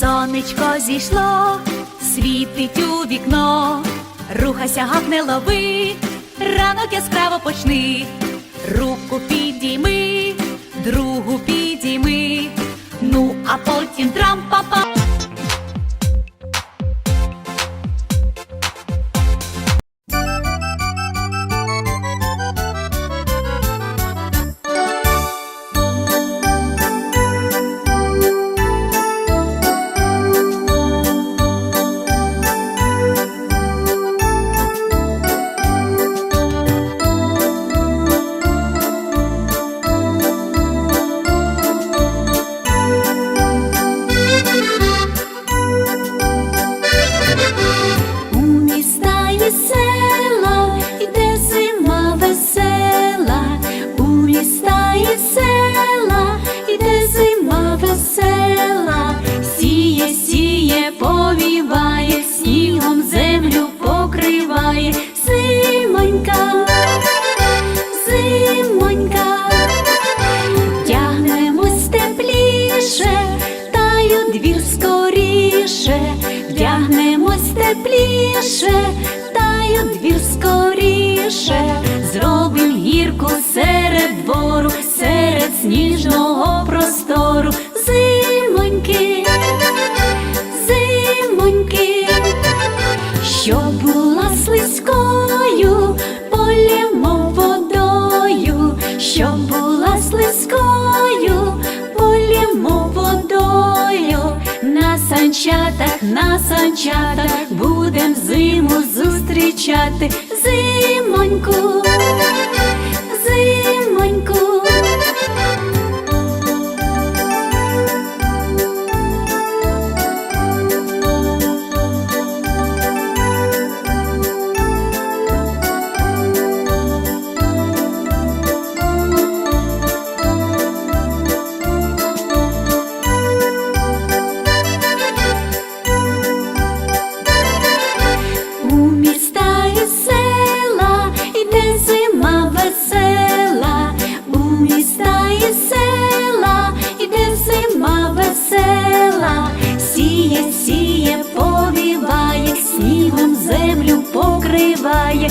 Сонечко зійшло, світить у вікно, рухайся, гак не лови, ранок яскраво почни, руку підійми, тепліше, та двір скоріше, зробим гірку серед двору, серед сніжного простору, на санчатах будем зиму зустрічати, зимоньку, зимоньку. сіє, повіває, снігом землю покриває.